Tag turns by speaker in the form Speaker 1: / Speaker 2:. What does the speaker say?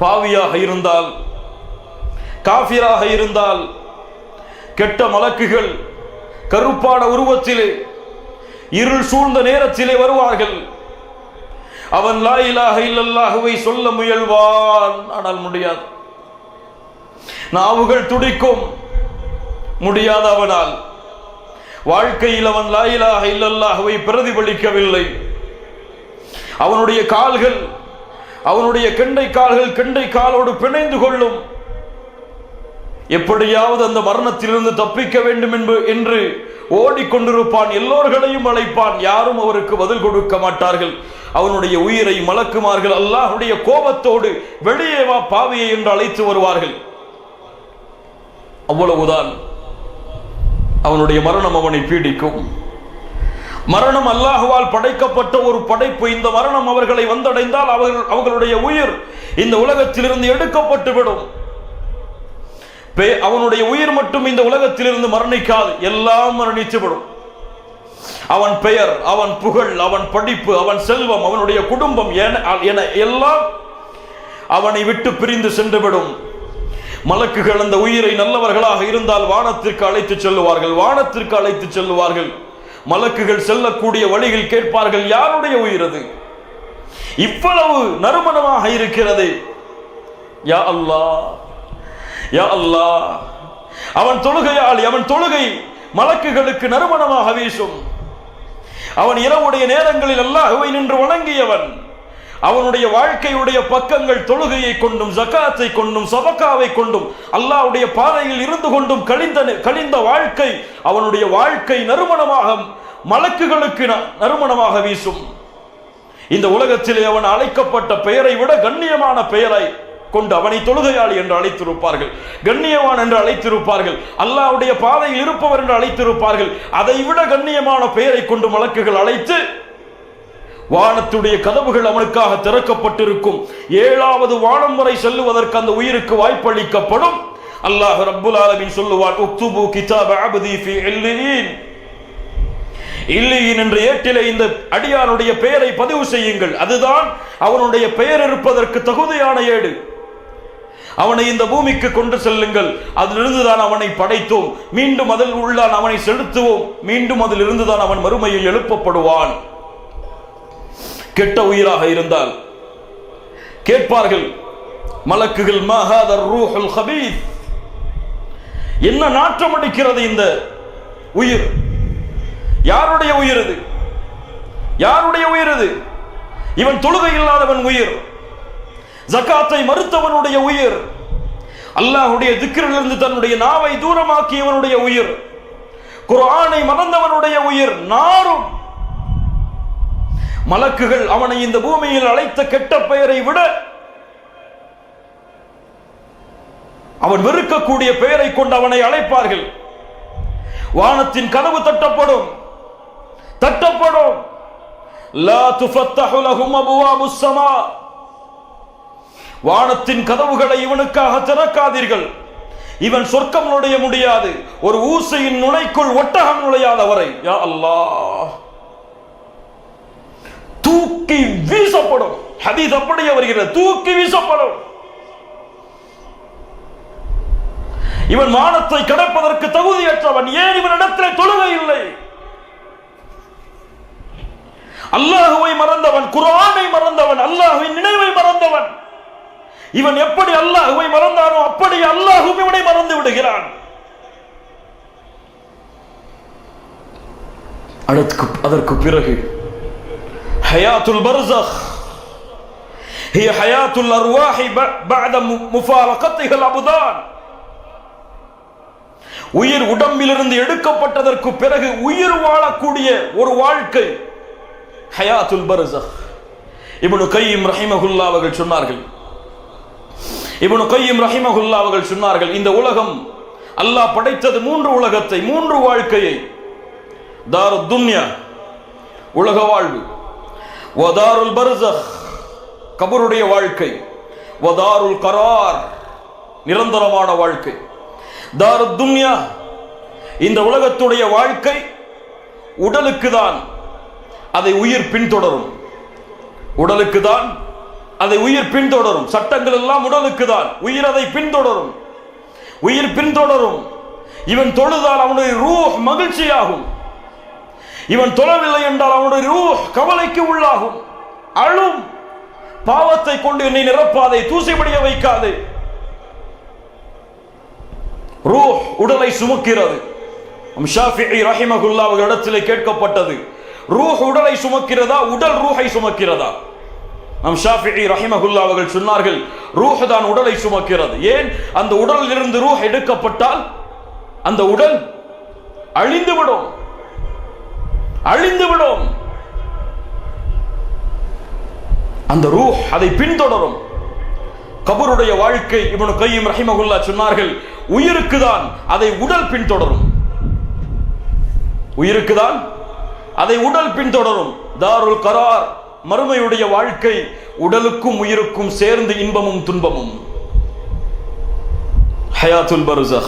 Speaker 1: பாவியாக இருந்தால் காஃபிராக இருந்தால் கெட்ட மலக்குகள் கருப்பான உருவத்திலே இருள் சூழ்ந்த நேரத்திலே வருவார்கள். அவன் லாயிலாக இல்லல்லாகவே சொல்ல முயல்வான். ஆனால் முடியாது. நாவுகள் துடிக்கும். முடியாத அவனால். வாழ்க்கையில் அவன் லாயிலாக இல்லல்லாகவே பிரதிபலிக்கவில்லை. அவனுடைய கால்கள் அவனுடைய கெண்டை கால்கள் கெண்டை காலோடு பிணைந்து கொள்ளும். எப்படியாவது அந்த மரணத்திலிருந்து தப்பிக்க வேண்டும் என்பு என்று ஓடிக்கொண்டிருப்பான் எல்லோர்களையும் அழைப்பான். யாரும் அவருக்கு பதில் கொடுக்க மாட்டார்கள். அவனுடைய உயிரை மலக்குமார்கள். அல்லாஹுடைய கோபத்தோடு வெளியே வா பாவியை என்று அழைத்து வருவார்கள். அவ்வளவுதான். அவனுடைய மரணம் அவனை பீடிக்கும். மரணம் அல்லாஹுவால் படைக்கப்பட்ட ஒரு படைப்பு. இந்த மரணம் அவர்களை வந்தடைந்தால் அவர்கள் அவர்களுடைய உயிர் இந்த உலகத்திலிருந்து எடுக்கப்பட்டு விடும். அவனுடைய உயிர் மட்டும் இந்த உலகத்திலிருந்து மரணிக்காது எல்லாம் மரணித்துவிடும் அவன் பெயர் அவன் புகழ் அவன் படிப்பு அவன் செல்வம் அவனுடைய குடும்பம் என என எல்லாம் அவனை விட்டு பிரிந்து சென்றுவிடும் மலக்குகள் அந்த உயிரை நல்லவர்களாக இருந்தால் வானத்திற்கு அழைத்து செல்லுவார்கள் வானத்திற்கு அழைத்து செல்லுவார்கள். மலக்குகள் செல்லக்கூடிய வழியில் கேட்பார்கள் யாருடைய உயிர் அது? இவ்வளவு நறுமணமாக இருக்கிறது. யா அல்லாஹ் யா அல்லாஹ் அவன் தொழுகையாளி அவன் தொழுகை மலக்குகளுக்கு நறுமணமாக வீசும். அவன் இரவுடைய நேரங்களில் அல்லாஹுவை நின்று வணங்கியவன். அவனுடைய வாழ்க்கையுடைய பக்கங்கள் தொழுகையை கொண்டும் ஜக்காத்தை கொண்டும் சபக்காவை கொண்டும் அல்லாவுடைய பாதையில் இருந்து கொண்டும் கழிந்த கழிந்த வாழ்க்கை அவனுடைய வாழ்க்கை நறுமணமாக மலக்குகளுக்கு நறுமணமாக வீசும். இந்த உலகத்திலே அவன் அழைக்கப்பட்ட பெயரை விட கண்ணியமான பெயரை கொண்டு அவனை தொழுகையாளி என்று அழைத்திருப்பார்கள். கண்ணியவான் என்று அழைத்திருப்பார்கள். அல்லாவுடைய பாதையில் இருப்பவர் என்று அழைத்திருப்பார்கள். அதை விட கண்ணியமான பெயரை கொண்டு மலக்குகள் அழைத்து வானத்துடைய கதவுகள் அவனுக்காக திறக்கப்பட்டிருக்கும். ஏழாவது வானம் வரை செல்லுவதற்கு அந்த உயிருக்கு வாய்ப்பளிக்கப்படும். அல்லாஹ் ரப்புல் ஆலமின் சொல்லுவான் உக்துபு கிதாப் அபதி ஃபி இல்லியின். இல்லியின் என்ற ஏட்டிலே இந்த அடியானுடைய பெயரை பதிவு செய்யுங்கள். அதுதான் அவனுடைய பெயர் இருப்பதற்கு தகுதியான ஏடு. அவனை இந்த பூமிக்கு கொண்டு செல்லுங்கள். அதிலிருந்து தான் அவனை படைத்தோம். மீண்டும் அதில் உள்ளான் அவனை செலுத்துவோம். மீண்டும் அதிலிருந்து தான் அவன் மறுமையில் எழுப்பப்படுவான். கெட்ட உயிராக இருந்தால் கேட்பார்கள் மலக்குகள் மகாதர் ரூஹுல் ஹபீத் என்ன நாற்றம் அடிக்கிறது இந்த உயிர்? யாருடைய உயிர் இது யாருடைய உயிர் இது இவன் தொழுகை இல்லாதவன் உயிர். ஜக்காத்தை மறுத்தவனுடைய உயிர். அல்லாஹுடைய திக்கிரிலிருந்து தன்னுடைய நாவை தூரமாக்கியவனுடைய உயிர். குரானை மறந்தவனுடைய உயிர். நாரும் மலக்குகள் அவனை இந்த பூமியில் அழைத்த கெட்ட பெயரை விட அவன் வெறுக்கக்கூடிய பெயரை கொண்டு அவனை அழைப்பார்கள். வானத்தின் கதவு தட்டப்படும். தட்டப்படும். லா வானத்தின் கதவுகளை இவனுக்காக திறக்காதீர்கள். இவன் சொர்க்கம் நுழைய முடியாது. ஒரு ஊசையின் நுழைக்குள் ஒட்டகம் நுழையாத வரை யா அல்லாஹ். தூக்கி வீசப்படும். ஹதீஸ் அப்படியே வருகிறது. தூக்கி வீசப்படும். இவன் வானத்தை கடப்பதற்கு தகுதியற்றவன். ஏன் இவனிடத்தில் தொழுகை இல்லை? அல்லாஹுவை மறந்தவன் குரானை மறந்தவன் அல்லாஹுவின் நினைவை மறந்தவன். இவன் எப்படி அல்லாஹுவை மறந்தானோ அப்படி அல்லாஹும் இவனை மறந்து விடுகிறான். அதற்கு அதற்கு பிறகு ஹயாத்துல் பர்சக் هي حياة الأرواح ب- بعد م- مفارقتها الأبدان உயிர் உடம்பிலிருந்து எடுக்கப்பட்டதற்கு பிறகு உயிர் வாழக்கூடிய ஒரு வாழ்க்கை ஹயாத்துல் பர்சக் இப்னு கையும் ரஹிமகுல்லா அவர்கள் சொன்னார்கள் இப்னு கையும் ரஹிமகுல்லா அவர்கள் சொன்னார்கள் இந்த உலகம் அல்லாஹ் படைத்தது மூன்று உலகத்தை மூன்று வாழ்க்கையை தாரு துன்யா உலக வாழ்வு வதாருல் பர்சக் கபருடைய வாழ்க்கை. வதாருல் கரார் நிரந்தரமான வாழ்க்கை. தாரு துன்யா இந்த உலகத்துடைய வாழ்க்கை உடலுக்கு தான் அதை உயிர் பின்தொடரும். உடலுக்கு தான் அதை உயிர் பின்தொடரும். சட்டங்கள் எல்லாம் உடலுக்கு தான். உயிர் அதை பின்தொடரும். உயிர் பின்தொடரும். இவன் தொழுதால் அவனுடைய ரூ மகிழ்ச்சியாகும். இவன் தொழவில்லை என்றால் அவனுடைய ரூஹ் கவலைக்கு உள்ளாகும். அழும். பாவத்தை கொண்டு என்னை நிரப்பாதே தூசிபடிய வைக்காதே. ரூஹ் உடலை சுமக்கிறது. ரஹிமகுல்லா இடத்திலே கேட்கப்பட்டது. ரூஹ் உடலை சுமக்கிறதா உடல் ரூஹை சுமக்கிறதா? நம் ஷாஃபிஇ ரஹிமகுல்லா அவர்கள் சொன்னார்கள் ரூஹ் தான் உடலை சுமக்கிறது. ஏன்? அந்த உடலில் இருந்து ரூஹ் எடுக்கப்பட்டால் அந்த உடல் அழிந்து அழிந்துவிடும். அழிந்து விடும் அந்த ரூ அதை பின்தொடரும். கபருடைய வாழ்க்கை இவனு கையும் ரஹிமகுல்லா சொன்னார்கள் உயிருக்கு தான் அதை உடல் பின்தொடரும். உயிருக்கு தான் அதை உடல் பின்தொடரும். தாருல் கரார் மறுமையுடைய வாழ்க்கை உடலுக்கும் உயிருக்கும் சேர்ந்து இன்பமும் துன்பமும். ஹயாத்துல் பருசா